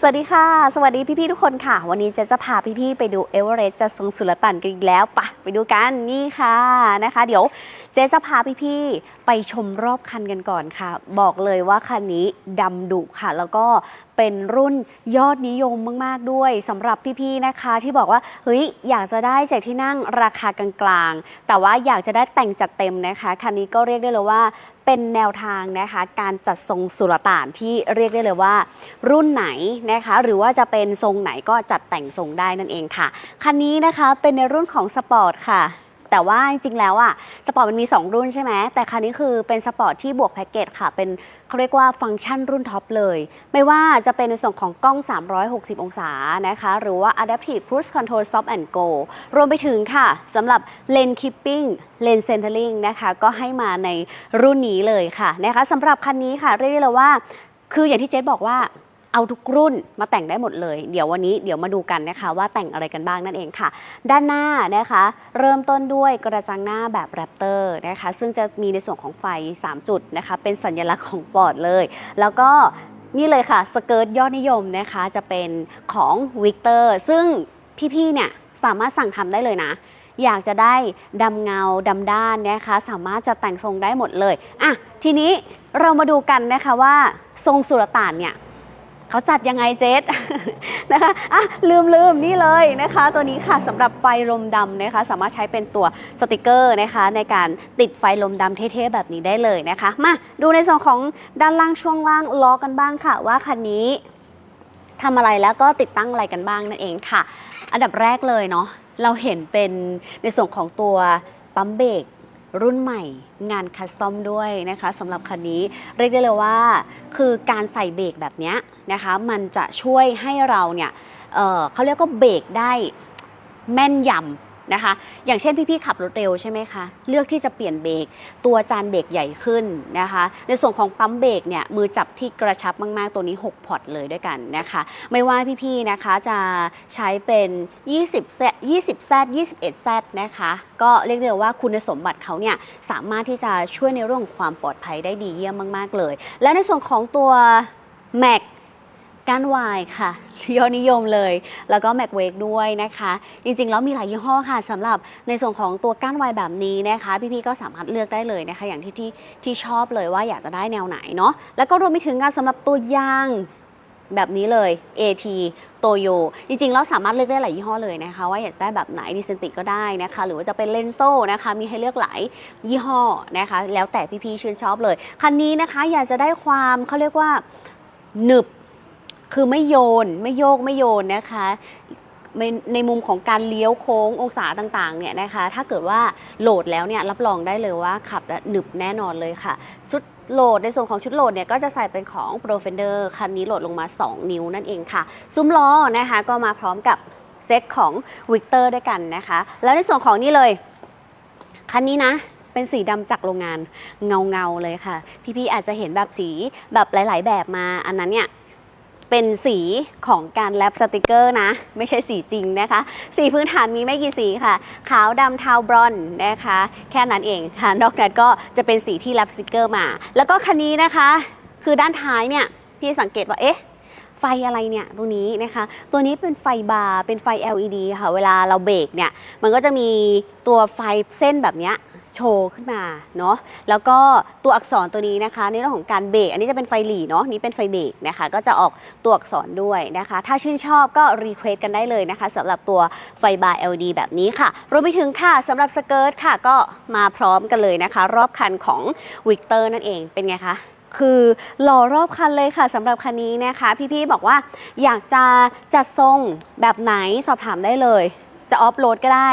สวัสดีค่ะ สวัสดีพี่ ๆ ทุกคนค่ะ วันนี้เจะจะพาพี่ ๆ ไปดูเอเวอเรสต์จะทรงสุลต่านกันอีกแล้วปะไปดูกันนี่ค่ะนะคะ เดี๋ยวเจ๊จะพาพี่ๆไปชมรอบคันกันก่อนค่ะ บอกเลยว่าคันนี้ดำดุค่ะ แล้วก็เป็นรุ่นยอดนิยมมาก ๆ ด้วยสำหรับพี่ๆนะคะ ที่บอกว่าเฮ้ยอยากจะได้เจ็ดที่นั่งราคากลางๆ แต่ว่าอยากจะได้แต่งจัดเต็มนะคะคันนี้ก็เรียกได้เลยว่าเป็นแนวทางนะคะการจัดทรงสุลต่านที่เรียกได้เลยว่า รุ่นไหนนะคะหรือว่าจะเป็นทรงไหนก็จัดแต่งทรงได้นั่นเองค่ะ คันนี้นะคะเป็นในรุ่นของสปอร์ตค่ะ แต่ว่าจริงๆแล้วอะสปอร์ตมันมี 2 รุ่นใช่ไหมแต่คันนี้คือเป็นสปอร์ตที่บวกแพ็กเกจค่ะ เป็นเขาเรียกว่าฟังก์ชันรุ่นท็อปเลย ไม่ว่าจะเป็นในส่วนของกล้อง 360 องศานะคะ หรือว่า Adaptive Cruise Control Stop and Go รวมไปถึงค่ะสำหรับ Lane Keeping Lane Centering นะคะก็ให้มาในรุ่นนี้เลยค่ะนะคะสำหรับคันนี้ค่ะเรียกได้เลยว่า คืออย่างที่เจ๊บอกว่า เอาทุกรุ่นมาแต่งได้หมดเลย เดี๋ยววันนี้เดี๋ยวมาดูกันนะคะว่าแต่งอะไรกันบ้างนั่นเองค่ะ ด้านหน้านะคะ เริ่มต้นด้วยกระจังหน้าแบบแรปเตอร์นะคะ ซึ่งจะมีในส่วนของไฟ 3 จุดนะคะ เป็นสัญลักษณ์ของฟอดเลย แล้วก็นี่เลยค่ะ สเกิร์ตยอดนิยมนะคะ จะเป็นของวิกเตอร์ซึ่งพี่ๆเนี่ยสามารถสั่งทำได้เลยนะอยากจะได้ดำเงาดำด้านนะคะ สามารถจะแต่งทรงได้หมดเลยอะทีนี้เรามาดูกันนะคะว่าทรงสุลต่านเนี่ย เขาจัดยังไงเจษนะคะอะลืมลืมนี่เลยนะคะ ตัวนี้ค่ะสำหรับไฟลมดำนะคะ สามารถใช้เป็นตัวสติกเกอร์นะคะ ในการติดไฟลมดำเท่ๆแบบนี้ได้เลยนะคะ มาดูในส่วนของด้านล่างช่วงล่างล้อกันบ้างค่ะ ว่าคันนี้ทำอะไรแล้วก็ติดตั้งอะไรกันบ้างนั่นเองค่ะ อันดับแรกเลยเนาะเราเห็นเป็นในส่วนของตัวปั๊มเบรก รุ่นใหม่งานคัสตอมด้วยนะคะสำหรับคันนี้เรียกได้เลยว่า คือการใส่เบรกแบบนี้นะคะ มันจะช่วยให้เราเนี่ยเเขาเรียกก็เบรกได้แม่นยำ นะคะ อย่างเช่นพี่ๆขับรถเร็วใช่ไหมคะ เลือกที่จะเปลี่ยนเบรก ตัวจานเบรกใหญ่ขึ้นนะคะ ในส่วนของปั๊มเบรกเนี่ยมือจับที่กระชับมากๆ ตัวนี้ 6 พอร์ตเลยด้วยกันนะคะ ไม่ว่าพี่ๆนะคะจะใช้เป็น 20แซ20แซ21แซนะคะ ก็เรียกได้ว่าคุณสมบัติเขาเนี่ยสามารถที่จะช่วยในเรื่องของความปลอดภัยได้ดีเยี่ยมมาก ๆ เลย และในส่วนของตัว Mac ก้านวายค่ะยอดนิยมเลย แล้วก็แม็กเวกด้วยนะคะ จริงๆ แล้วมีหลายยี่ห้อค่ะสำหรับในส่วนของตัวก้านวายแบบนี้นะคะ พี่ๆ ก็สามารถเลือกได้เลยนะคะ อย่างที่ที่ที่ชอบเลยว่าอยากจะได้แนวไหนเนาะแล้วก็รวมไปถึงการสำหรับตัวยางแบบนี้เลย AT โตโย จริงๆ แล้วสามารถเลือกได้หลายยี่ห้อเลยนะคะ ว่าอยากจะได้แบบไหนดิเซนติก็ได้นะคะ หรือว่าจะเป็นเลนโซนะคะ มีให้เลือกหลายยี่ห้อนะคะ แล้วแต่พี่ๆชื่นชอบเลย คันนี้นะคะอยากจะได้ความเขาเรียกว่าหนึบ คือไม่โยนไม่โยกไม่โยนนะคะในในมุมของการเลี้ยวโค้งองศาต่างๆเนี่ยนะคะ ถ้าเกิดว่าโหลดแล้วเนี่ยรับรองได้เลยว่าขับแล้วหนึบแน่นอนเลยค่ะ ชุดโหลดในส่วนของชุดโหลดเนี่ยก็จะใส่เป็นของ Pro Fender คันนี้โหลดลงมา 2 นิ้วนั่นเองค่ะ ซุ้มล้อนะคะก็มาพร้อมกับเซ็ตของ Victor ด้วยกันนะคะ แล้วในส่วนของนี่เลย คันนี้นะเป็นสีดำจากโรงงานเงาเงาๆเลยค่ะ พี่ๆอาจจะเห็นแบบสีแบบหลาย ๆ แบบมา อันนั้นเนี่ย เป็นสีของการแรปสติกเกอร์นะ ไม่ใช่สีจริงนะคะ สีพื้นฐานมีไม่กี่สีค่ะ ขาวดำเทาบรอนนะคะ แค่นั้นเองค่ะ นอกนั้นก็จะเป็นสีที่แรปสติกเกอร์มา แล้วก็คันนี้นะคะ คือด้านท้ายเนี่ย พี่สังเกตว่าเอ๊ะไฟอะไรเนี่ยตรงนี้นะคะ ตัวนี้เป็นไฟบาร์เป็นไฟ LED ค่ะ เวลาเราเบรกเนี่ย มันก็จะมีตัวไฟเส้นแบบเนี้ย โชว์ขึ้นมาเนาะแล้วก็ตัวอักษรตัวนี้นะคะ ในเรื่องของการเบรกอันนี้จะเป็นไฟหลีเนาะนี่เป็นไฟเบรกนะคะ ก็จะออกตัวอักษรด้วยนะคะ ถ้าชื่นชอบก็รีเควสกันได้เลยนะคะสำหรับตัวไฟบาร์ LED แบบนี้ค่ะรวมไปถึงค่ะสำหรับสเกิร์ตค่ะก็มาพร้อมกันเลยนะคะ รอบคันของวิกเตอร์นั่นเองเป็นไงคะคือหล่อรอบคันเลยค่ะสำหรับคันนี้นะคะ พี่ๆบอกว่าอยากจะจัดทรงแบบไหนสอบถามได้เลย จะออฟโหลดก็ได้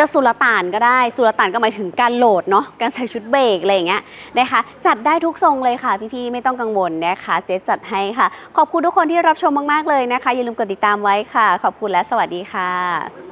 จะสุลต่านก็ได้ สุลต่านก็หมายถึงการโหลดเนาะการใส่ชุดเบรกอะไรอย่างเงี้ยนะคะจัดได้ทุกทรงเลยค่ะพี่ๆไม่ต้องกังวลนะคะเจ๊จัดให้ค่ะ ขอบคุณทุกคนที่รับชมมากๆเลยนะคะ อย่าลืมกดติดตามไว้ค่ะ ขอบคุณและสวัสดีค่ะ